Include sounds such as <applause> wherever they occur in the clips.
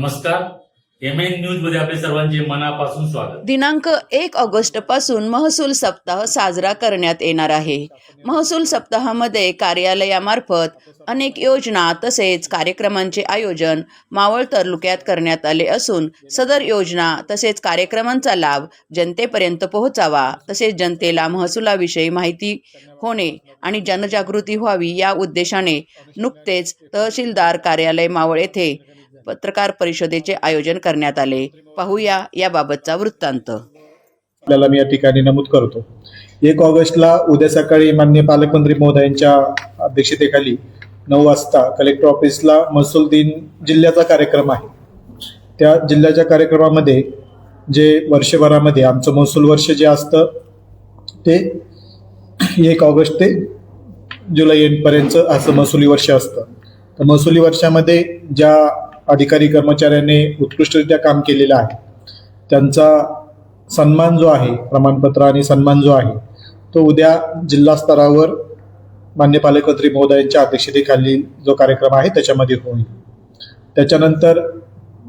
नमस्कार. M N न्यूजमध्ये आपले सर्वांचे मनापासून स्वागत. दिनांक एक ऑगस्टपासून महसूल सप्ताह साजरा करण्यात येणार आहे. महसूल सप्ताहामध्ये कार्यालयामार्फत अनेक योजना तसेच कार्यक्रमांचे आयोजन मावळ तालुक्यात करण्यात आले असून सदर योजना तसेच कार्यक्रमांचा लाभ जनतेपर्यंत पोहोचावा तसेच जनतेला महसुलाविषयी माहिती होणे आणि जनजागृती व्हावी या उद्देशाने नुकतेच तहसीलदार कार्यालय मावळ येथे पत्रकार परिषदेचे आयोजन करण्यात आले. पाहूया याबाबतचा वृत्तांत. आपल्याला मी या ठिकाणी नमूद करतो. एक ऑगस्टला उद्या सकाळी मान्य पालकमंत्री महोदयांच्या अध्यक्षतेखाली नऊ वाजता कलेक्टर ऑफिसला महसूल दिन जिल्ह्याचा कार्यक्रम आहे. त्या जिल्ह्याच्या कार्यक्रमामध्ये जे वर्षभरामध्ये आमचं महसूल वर्ष जे असतं ते एक ऑगस्ट ते जुलै एंडपर्यंत असं महसुली वर्ष असतं. तर महसुली वर्षामध्ये ज्या अधिकारी कर्मचाऱ्यांनी उत्कृष्टरित्या काम केलेलं आहे. त्यांचा सन्मान जो आहे प्रमाणपत्र आणि सन्मान जो आहे तो उद्या जिल्हा स्तरावर मान्य पालकमंत्री महोदयांच्या अध्यक्षतेखाली जो कार्यक्रम आहे त्याच्यामध्ये होईल. त्याच्यानंतर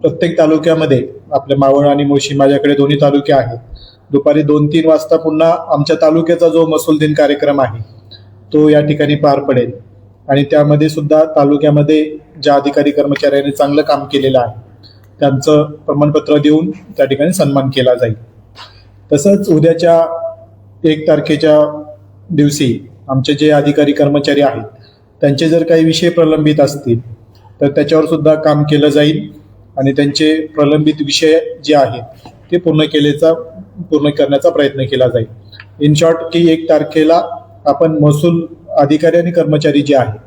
प्रत्येक तालुक्यामध्ये आपल्या मावळ आणि मुळशी माझ्याकडे दोन्ही तालुके आहेत. दुपारी दोन तीन वाजता पुन्हा आमच्या तालुक्याचा जो मसूल दिन कार्यक्रम आहे तो या ठिकाणी पार पडेल. आणि त्यामध्ये सुद्धा तालुक्यामध्ये ज्या अधिकारी कर्मचाऱ्यांनी चांगलं काम केलेलं आहे त्यांचं प्रमाणपत्र देऊन त्या ठिकाणी सन्मान केला जाईल. तसंच उद्याच्या एक तारखेच्या दिवशी आमचे जे अधिकारी कर्मचारी आहेत त्यांचे जर काही विषय प्रलंबित असतील तर त्याच्यावर सुद्धा काम केलं जाईल आणि त्यांचे प्रलंबित विषय जे आहेत ते पूर्ण केलेचा पूर्ण करण्याचा प्रयत्न केला जाईल. इन शॉर्ट की एक तारखेला आपण महसूल अधिकारी आणि कर्मचारी जे आहेत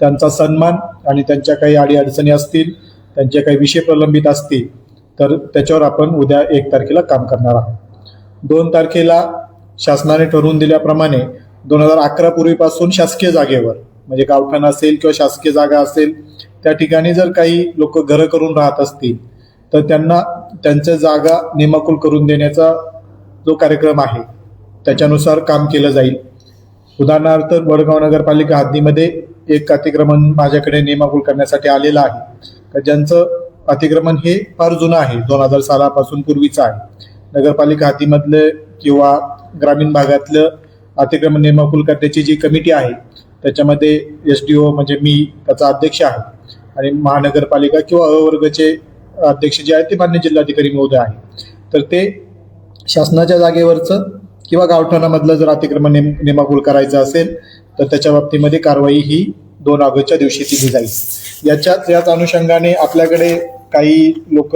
त्यांचा सन्मान आणि त्यांच्या काही अडीअडचणी असतील त्यांचे काही विषय प्रलंबित असतील तर त्याच्यावर आपण उद्या एक तारखेला काम करणार आहोत. दोन तारखेला शासनाने ठरवून दिल्याप्रमाणे दोन हजार अकरा पूर्वीपासून शासकीय जागेवर म्हणजे गावठाण असेल किंवा शासकीय जागा असेल त्या ठिकाणी जर काही लोक घरं करून राहत असतील तर त्यांना त्यांच्या जागा निमाकुल करून देण्याचा जो कार्यक्रम आहे त्याच्यानुसार काम केलं जाईल. उदाहरणार्थ वडगाव नगरपालिका हद्दीमध्ये एक अतिक्रमण माझ्याकडे नियमाकुल करण्यासाठी आलेलं आहे. तर ज्यांचं अतिक्रमण हे फार जुनं आहे दोन हजार सालापासून पूर्वीचं आहे. नगरपालिका हद्दीमधलं किंवा ग्रामीण भागातलं अतिक्रमण नियमाकुल करण्याची जी कमिटी आहे त्याच्यामध्ये एस डी ओ म्हणजे मी त्याचा अध्यक्ष आहे. आणि महानगरपालिका किंवा अवर्गचे अध्यक्ष जे आहेत ते मान्य जिल्हाधिकारी महोदय आहे तर ते शासनाच्या जागेवरचं किंवा गावठाणामधलं जर अतिक्रमण नेम नेमाकुल करायचं असेल तर त्याच्या बाबतीमध्ये कारवाई ही दोन ऑगस्टच्या दिवशी दिली जाईल. याच्याच याच अनुषंगाने आपल्याकडे काही लोक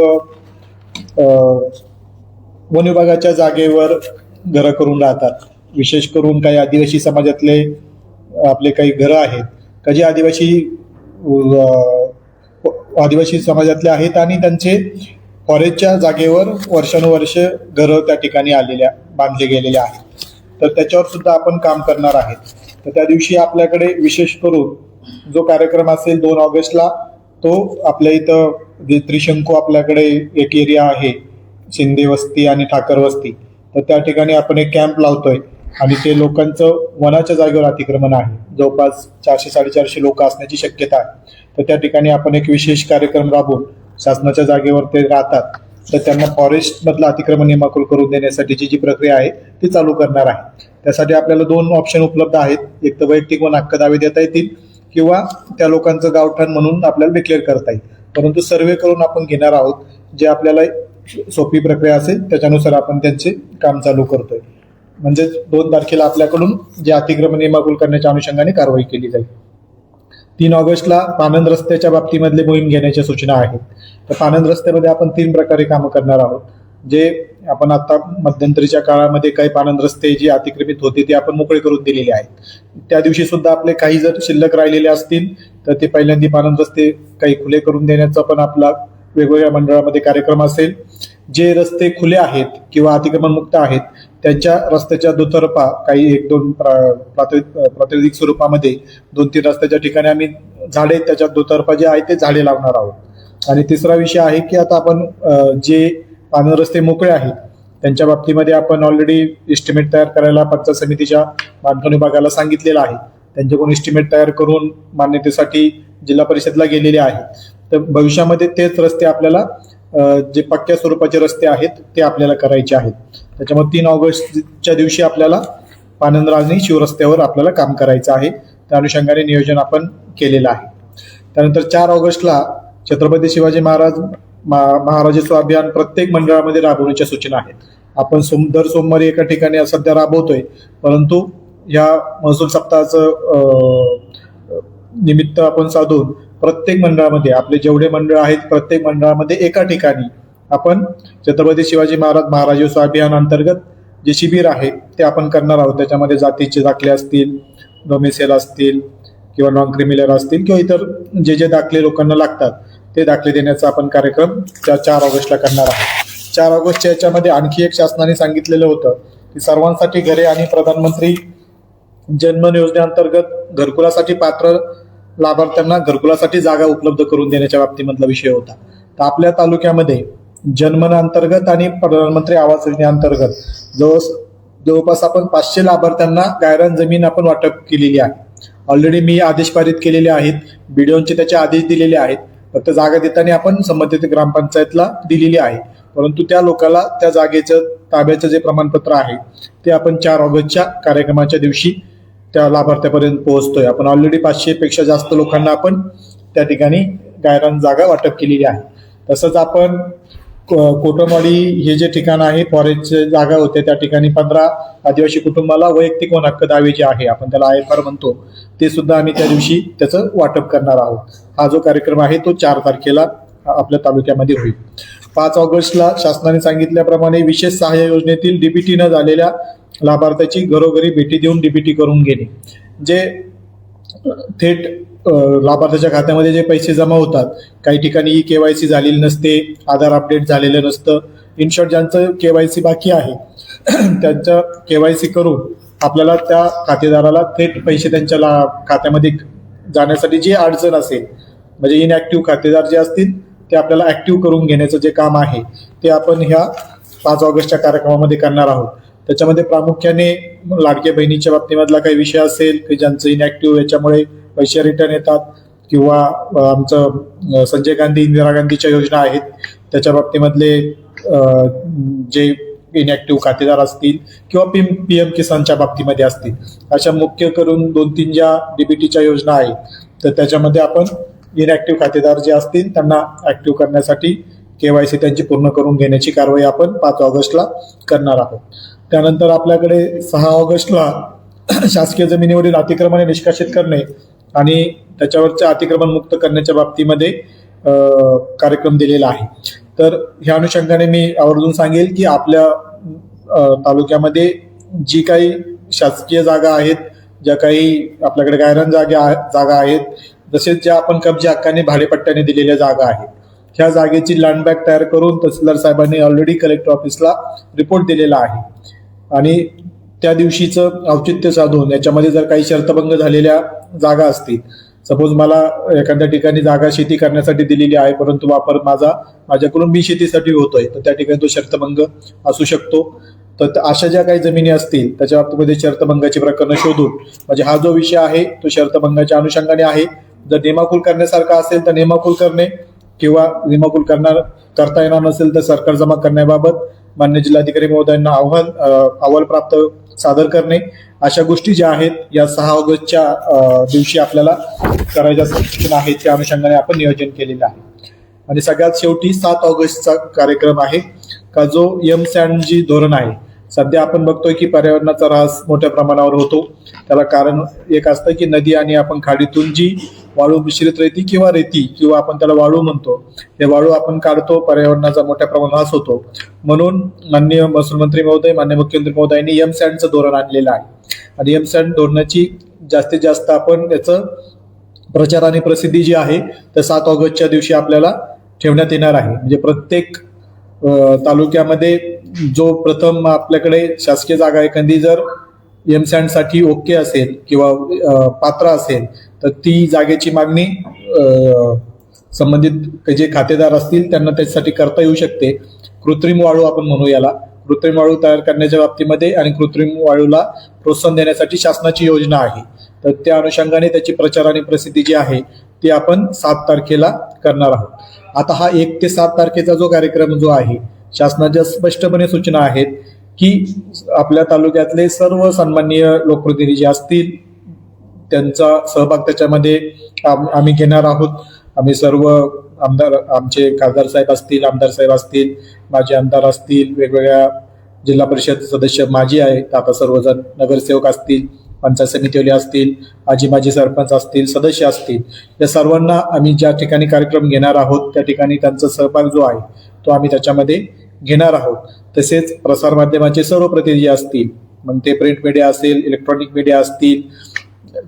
वन विभागाच्या जागेवर घरं करून राहतात. विशेष करून काही आदिवासी समाजातले आपले काही घरं आहेत. का जे आदिवासी आदिवासी समाजातले आहेत आणि त्यांचे फॉरेस्टच्या जागेवर वर्षानुवर्ष घरं त्या ठिकाणी आलेल्या बांधले गेलेले आहेत. तर त्याच्यावर सुद्धा आपण काम करणार आहेत. तर त्या दिवशी आपल्याकडे विशेष करून जो कार्यक्रम असेल दोन ऑगस्टला तो आपल्या इथं जे त्रिशंकू आपल्याकडे एक एरिया आहे शिंदे वस्ती आणि ठाकर वस्ती तर त्या ठिकाणी आपण एक कॅम्प लावतोय आणि ते लोकांचं वनाच्या जागेवर अतिक्रमण आहे. जवळपास चारशे साडेचारशे लोक असण्याची शक्यता आहे. तर त्या ठिकाणी आपण एक विशेष कार्यक्रम राबवून शासनाच्या जागेवर ते राहतात तर त्यांना फॉरेस्ट मधलं अतिक्रमण नियमाकुल करून देण्यासाठीची जी प्रक्रिया आहे ती चालू करणार आहे. त्यासाठी आपल्याला दोन ऑप्शन उपलब्ध आहेत. एक तर वैयक्तिक वन हक्क दावे देता येतील किंवा त्या लोकांचं गावठाण म्हणून आपल्याला डिक्लेअर करता येईल. परंतु सर्वे करून आपण घेणार आहोत जे आपल्याला सोपी प्रक्रिया असेल त्याच्यानुसार आपण त्यांचे काम चालू करतोय. म्हणजे दोन तारखेला आपल्याकडून जे अतिक्रमण नियमाकुल करण्याच्या अनुषंगाने कारवाई केली जाईल. तीन ऑगस्टला पानंद रस्त्याच्या बाबतीमधले मोहीम घेण्याच्या सूचना आहेत. तर पानंद रस्त्यामध्ये आपण तीन प्रकारे कामं करणार आहोत. जे आपण आता मध्यंतरीच्या काळामध्ये काही पानंद रस्ते जे अतिक्रमित होते ते आपण मोकळे करून दिलेले आहेत. त्या दिवशी सुद्धा आपले काही जर शिल्लक राहिलेले असतील तर ते पहिल्यांदा पानंद रस्ते काही खुले करून देण्याचा पण आपला वेगवेगळ्या मंडळामध्ये कार्यक्रम असेल. जे रस्ते खुले आहेत किंवा अतिक्रमण मुक्त आहेत त्यांच्या रस्त्याच्या दुतर्फा काही एक दोन प्रा- प्रातिनिधिक स्वरूपामध्ये दोन तीन रस्त्याच्या ठिकाणी आम्ही झाडे त्याच्या दुतर्फा जे आहे ते झाडे लावणार आहोत. आणि तिसरा विषय आहे की आता आपण जे पाणी रस्ते मोकळे आहेत त्यांच्या बाबतीमध्ये आपण ऑलरेडी एस्टिमेट तयार करायला पंचायत समितीच्या बांधकाम विभागाला सांगितलेलं आहे. त्यांच्याकडून एस्टिमेट तयार करून मान्यतेसाठी जिल्हा परिषदला गेलेले आहे तर भविष्यामध्ये तेच रस्ते आपल्याला जे पक्क्या स्वरूपाचे रस्ते आहेत ते आपल्याला करायचे आहेत. त्याच्यामुळे तीन ऑगस्टच्या दिवशी आपल्याला पानंदराजनी शिवरस्त्यावर आपल्याला काम करायचं आहे. त्या अनुषंगाने नियोजन आपण केलेलं आहे. त्यानंतर चार ऑगस्टला छत्रपती शिवाजी महाराज मा- महाराजस्व अभियान प्रत्येक मंडळामध्ये राबवण्याच्या सूचना आहेत. आपण सोम दर सोमवारी एका ठिकाणी सध्या राबवतोय परंतु या महसूल सप्ताहाचं निमित्त आपण साधून प्रत्येक मंडळामध्ये आपले जेवढे मंडळ आहेत प्रत्येक मंडळामध्ये एका ठिकाणी आपण छत्रपती शिवाजी महाराज महाराजोत्सव अभियान अंतर्गत जे शिबिर आहे ते आपण करणार आहोत. त्याच्यामध्ये जातीचे दाखले असतील डोमेसेल असतील किंवा नॉन क्रिमिनल असतील किंवा इतर जे जे दाखले लोकांना लागतात ते दाखले देण्याचा आपण कार्यक्रम त्या चार ऑगस्टला करणार आहोत. चार ऑगस्टच्या याच्यामध्ये आणखी एक शासनाने सांगितलेलं होतं की सर्वांसाठी घरे आणि प्रधानमंत्री जन्मन योजनेअंतर्गत घरकुलासाठी पात्र लाभार्थ्यांना घरकुलासाठी जागा उपलब्ध करून देण्याच्या बाबतीमधला विषय होता. तर आपल्या तालुक्यामध्ये जन्मन अंतर्गत आणि प्रधानमंत्री आवास योजनेअंतर्गत. जवळ जवळपास आपण पाचशे लाभार्थ्यांना गायरान जमीन आपण वाटप केलेली आहे. ऑलरेडी मी आदेश पारित केलेले आहेत. बीडीओचे त्याचे आदेश दिलेले आहेत. फक्त जागा देताना आपण संबंधित ग्रामपंचायतला दिलेली आहे. परंतु त्या लोकाला त्या जागेचं ताब्याचं जे प्रमाणपत्र आहे ते आपण चार ऑगस्टच्या कार्यक्रमाच्या दिवशी त्या लाभार्थ्यापर्यंत पोहोचतोय. आपण ऑलरेडी पाचशे पेक्षा जास्त लोकांना आपण त्या ठिकाणी गायरान जागा वाटप केलेली आहे. तसंच आपण कोटमवाडी हे जे ठिकाण आहे फॉरेस्टचे जागा होते त्या ठिकाणी पंधरा आदिवासी कुटुंबाला वैयक्तिक वन हक्क दावे जे आहे. आपण त्याला आय एफ आर म्हणतो. ते सुद्धा आम्ही त्या दिवशी त्याचं वाटप करणार आहोत. हा जो कार्यक्रम आहे तो चार तारखेला आपल्या तालुक्यामध्ये होईल. पाच ऑगस्टला शासनाने सांगितल्याप्रमाणे विशेष सहाय्य योजनेतील डीबीटी न झालेल्या लाभार्थ्याची घरोघरी भेटी देऊन डीबीटी करून घेणे. जे थेट लाभार्थ्याच्या खात्यामध्ये जे पैसे जमा होतात काही ठिकाणी ई केवायसी झालेली नसते आधार अपडेट झालेलं नसतं. इन शॉर्ट ज्यांचं केवायसी बाकी आहे <clears throat> त्यांचं केवायसी करून आपल्याला त्या खातेदाराला थेट पैसे त्यांच्या ला खात्यामध्ये जाण्यासाठी जी अडचण असेल म्हणजे इनॲक्टिव्ह खातेदार जे असतील ते आपल्याला ऍक्टिव्ह करून घेण्याचं जे काम आहे ते आपण ह्या पाच ऑगस्टच्या कार्यक्रमामध्ये करणार आहोत. त्याच्यामध्ये प्रामुख्याने लाडक्या बहिणीच्या बाबतीमधला काही विषय असेल की ज्यांचं इनॅक्टिव्ह याच्यामुळे पैसे रिटर्न येतात किंवा आमचं संजय गांधी इंदिरा गांधीच्या योजना आहेत त्याच्या बाबतीमधले जे इनॅक्टिव्ह खातेदार असतील किंवा पी पी एम किसानच्या बाबतीमध्ये असतील. अशा मुख्य करून दोन तीन ज्या डीबीटीच्या योजना आहेत तर त्याच्यामध्ये आपण इनॅक्टिव्ह खातेदार जे असतील त्यांना ऍक्टिव्ह करण्यासाठी केवायसी त्यांची पूर्ण करून घेण्याची कारवाई आपण पाच ऑगस्टला करणार आहोत. त्यानंतर आपल्याकडे सहा ऑगस्टला शासकीय जमिनीवरील अतिक्रमणे निष्कासित करणे आणि त्याच्यावरच्या अतिक्रमण मुक्त करण्याच्या बाबतीमध्ये कार्यक्रम दिलेला आहे. तर ह्या अनुषंगाने मी आवर्जून सांगेल की आपल्या तालुक्यामध्ये जी काही शासकीय जागा आहेत ज्या काही आपल्याकडे गायरान जागा जागा आहेत तसेच ज्या आपण कब्जा हक्काने भाडेपट्ट्याने दिलेल्या जागा आहेत ह्या जागेची लँड बॅग तयार करून तहसीलदार साहेबांनी ऑलरेडी कलेक्टर ऑफिसला रिपोर्ट दिलेला आहे. आणि त्या दिवशीचं औचित्य साधून याच्यामध्ये जर काही शर्तभंग झालेल्या जागा असतील सपोज मला एखाद्या ठिकाणी जागा शेती करण्यासाठी दिलेली आहे परंतु वापर माझा माझ्याकडून मी शेतीसाठी होतोय तर त्या ठिकाणी तो शर्तभंग असू शकतो. तर अशा ज्या काही जमिनी असतील त्याच्या बाबतीमध्ये शर्तभंगाची प्रकरणं शोधून म्हणजे हा जो विषय आहे तो शर्तभंगाच्या अनुषंगाने आहे. जर नेमाकुल करण्यासारखा असेल तर नेमाकुल करणे किंवा नेमाकूल करणार करता येणार नसेल तर सरकार जमा करण्याबाबत मान्य जिल्हाधिकारी महोदयांना आव्हान अहवाल प्राप्त सादर करणे. अशा गोष्टी ज्या आहेत या सहा ऑगस्टच्या दिवशी आपल्याला करायच्या सूचना आहेत त्या अनुषंगाने आपण नियोजन केलेलं आहे. आणि सगळ्यात शेवटी सात ऑगस्टचा कार्यक्रम आहे का जो एम सँड जी धोरण आहे. सध्या आपण बघतोय की पर्यावरणाचा ऱ्हास मोठ्या प्रमाणावर होतो. त्याला कारण एक असतं की नदी आणि आपण खाडीतून जी वाळू मिश्रित रेती किंवा रेती किंवा आपण त्याला वाळू म्हणतो हे वाळू आपण काढतो पर्यावरणाचा मोठ्या प्रमाणात ऱ्हास होतो. म्हणून माननीय महसूल मंत्री महोदय मान्य मुख्यमंत्री महोदयांनी एम सँडचं धोरण आणलेलं आहे. आणि एम सँड धोरणाची जास्तीत जास्त आपण याचं प्रचार आणि प्रसिद्धी जी आहे तर सात ऑगस्टच्या दिवशी आपल्याला ठेवण्यात येणार आहे. म्हणजे प्रत्येक तालुक्यामध्ये जो प्रथम आपल्याकडे शासकीय जागा एखादी जर एमसाठी ओके असेल किंवा पात्र असेल तर ती जागेची मागणी संबंधित जे खातेदार असतील त्यांना त्याच्यासाठी करता येऊ शकते. कृत्रिम वाळू आपण म्हणू याला. कृत्रिम वाळू तयार करण्याच्या बाबतीमध्ये आणि कृत्रिम वाळूला प्रोत्साहन देण्यासाठी शासनाची योजना आहे. तर त्या अनुषंगाने त्याची प्रचार आणि प्रसिद्धी जी आहे ती आपण सात तारखेला करणार आहोत. आता हा एक ते सात तारखेचा जो कार्यक्रम जो आहे शासनाच्या स्पष्टपणे सूचना आहेत की आपल्या तालुक्यातले सर्व सन्माननीय लोकप्रतिनिधी जे असतील त्यांचा सहभाग त्याच्यामध्ये आम- आम्ही घेणार आहोत. आम्ही सर्व आमदार आमचे खासदार साहेब असतील आमदार साहेब असतील माजी आमदार असतील वेगवेगळ्या जिल्हा परिषद सदस्य माजी आहेत. आता सर्वजण नगरसेवक असतील पंचायत समितीवाले असतील आजी माजी सरपंच असतील सदस्य असतील या सर्वांना आम्ही ज्या ठिकाणी कार्यक्रम घेणार आहोत त्या ठिकाणी त्यांचा सहभाग जो आहे तो आम्ही त्याच्यामध्ये घेणार आहोत. तसेच प्रसारमाध्यमाचे सर्व प्रतिनिधी असतील मग ते प्रिंट मीडिया असेल इलेक्ट्रॉनिक मीडिया असतील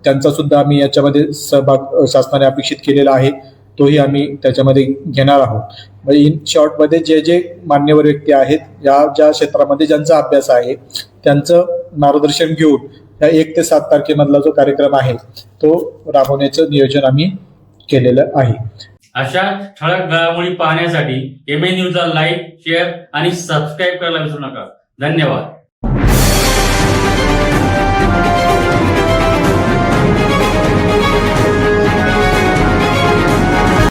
त्यांचा सुद्धा आम्ही याच्यामध्ये सहभाग शासनाने अपेक्षित केलेला आहे तोही आम्ही त्याच्यामध्ये घेणार आहोत. म्हणजे इन शॉर्टमध्ये जे जे मान्यवर व्यक्ती आहेत या ज्या क्षेत्रामध्ये ज्यांचा अभ्यास आहे त्यांचं मार्गदर्शन घेऊन या एक ते सात तारखेमधला जो कार्यक्रम आहे तो राबवण्याचं नियोजन आम्ही केलेलं आहे. अशा ठळक घडामोडी पाहण्यासाठी एम ए न्यूजला लाईक शेअर आणि सबस्क्राईब करायला विसरू नका. धन्यवाद.